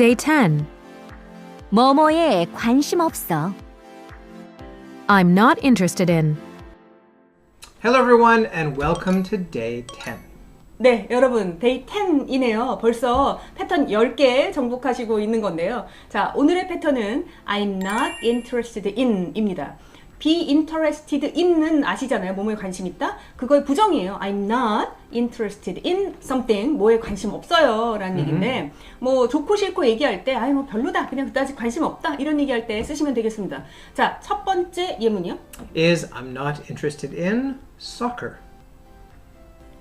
Day 10. 뭐뭐에 관심 없어. I'm not interested in. Hello, everyone, and welcome to day 10. 네, 여러분, 데이 10이네요. 벌써 패턴 10개 정복하시고 있는 건데요. 자, 오늘의 패턴은 I'm not interested in 입니다. Be interested in은 아시잖아요. 뭐뭐에 관심 있다? 그거의 부정이에요. I'm not interested in something. 뭐에 관심 없어요. 라는 얘기인데, 뭐, 좋고 싫고 얘기할 때, 아이, 뭐, 별로다. 그냥 그다지 관심 없다. 이런 얘기할 때 쓰시면 되겠습니다. 자, 첫 번째 예문이요. Is I'm not interested in soccer.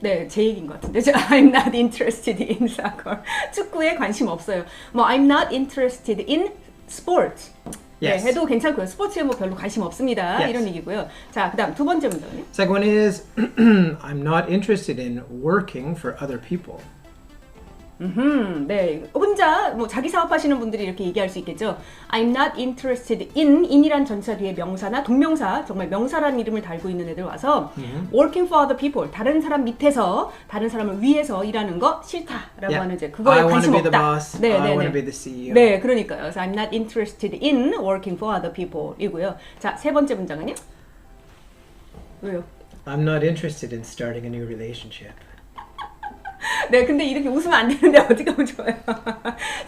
네, 제 얘기인 것 같은데. 저 I'm not interested in soccer. 축구에 관심 없어요. 뭐 I'm not interested in sport. Yes. 네, 해도 괜찮고요. 스포츠에 뭐 별로 관심 없습니다. Yes. 이런 얘기고요. 자, 그다음 두 번째 문장은요. Second one is I'm not interested in working for other people. 음, 네. 혼자 뭐 자기 사업하시는 분들이 이렇게 얘기할 수 있겠죠. I'm not interested in in이란 전차 뒤에 명사나 동명사, 정말 명사라는 이름을 달고 있는 애들 와서 working for other people, 다른 사람 밑에서 다른 사람을 위해서 일하는 거 싫다라고 Yeah. 하는 이제 그거에 I want 관심 be the 없다. boss. 네, I 네, 네. to be the CEO. 네, 그러니까요. 그래서 I'm not interested in working for other people.이고요. 자, 세 번째 문장은요. 왜요? I'm not interested in starting a new relationship. 네, 근데 이렇게 웃으면 안 되는데 어디 가면 좋아요.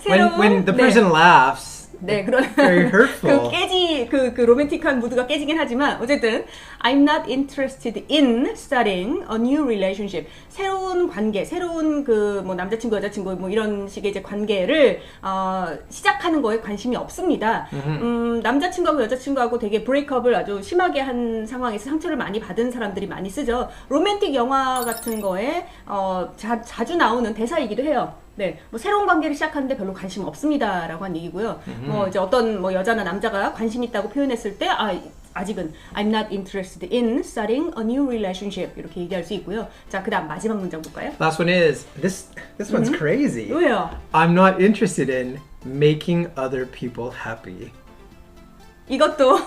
When, when the 네. person laughs, 네, 그런. 그 깨지 그, 그 로맨틱한 무드가 깨지긴 하지만 어쨌든 I'm not interested in starting a new relationship. 새로운 관계, 새로운 그 뭐 남자친구 여자친구 뭐 이런 식의 이제 관계를 어, 시작하는 거에 관심이 없습니다. 음, 남자친구하고 여자친구하고 되게 브레이크업을 아주 심하게 한 상황에서 상처를 많이 받은 사람들이 많이 쓰죠. 로맨틱 영화 같은 거에 어, 자, 자주 나오는 대사이기도 해요. 네, 뭐 새로운 관계를 시작하는데 별로 관심 없습니다라고 한 얘기고요. 뭐 이제 어떤 뭐 여자나 남자가 관심 있다고 표현했을 때 아, 아직은 I'm not interested in starting a new relationship 이렇게 얘기할 수 있고요. 자, 그다음 마지막 문장 볼까요? last one is this. This one's crazy. 왜요? I'm not interested in making other people happy. 이것도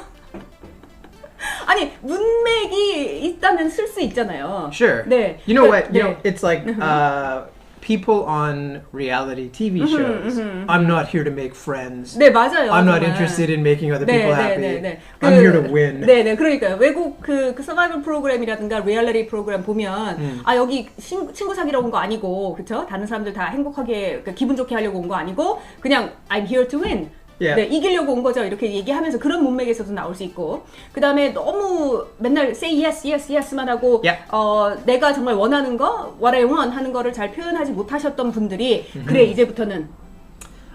아니 문맥이 있다면 쓸 수 있잖아요. Sure. 네. You know 그- what? You know, 네. it's like uh, people on reality TV shows. I'm not here to make friends. 네 맞아요. I'm not 정말. interested in making other 네, people 네, happy. 네, 네. I'm here to win. 네, 네, 그러니까요. 외국 그, 그 서바이벌 프로그램이라든가 리얼리티 프로그램 보면 음. 아 여기 친, 친구 사귀러 온 거 아니고 그쵸? 다른 사람들 다 행복하게 그 기분 좋게 하려고 온 거 아니고 그냥 I'm here to win. Yeah. 네, 이기려고 온 거죠. 이렇게 얘기하면서 그런 문맥에서도 나올 수 있고. 그 다음에 너무 맨날 say yes, yes, yes만 하고, Yeah. 어, 내가 정말 원하는 거, what I want 하는 거를 잘 표현하지 못하셨던 분들이, 그래, 이제부터는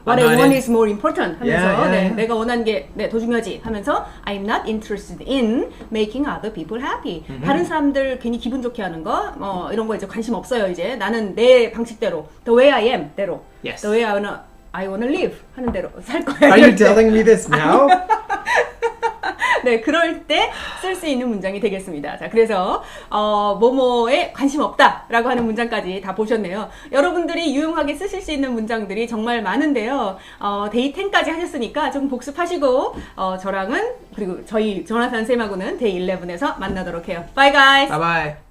What I want is more important 하면서 Yeah, yeah, 네. 내가 원하는 게 네, 더 중요하지 하면서 I'm not interested in making other people happy. 다른 사람들 괜히 기분 좋게 하는 거, 뭐 이런 거 이제 관심 없어요. 이제 나는 내 방식대로, the way I am 대로, Yes. the way I wanna, I wanna live 하는 대로 살 거야. Are you telling me this now? 네, 그럴 때 쓸 수 있는 문장이 되겠습니다. 자, 그래서 어, 뭐뭐에 관심 없다라고 하는 문장까지 다 보셨네요. 여러분들이 유용하게 쓰실 수 있는 문장들이 정말 많은데요. 어, 데이 10까지 하셨으니까 좀 복습하시고 어, 저랑은 그리고 저희 조나산 쌤하고는 데이 11에서 만나도록 해요. Bye guys. bye bye.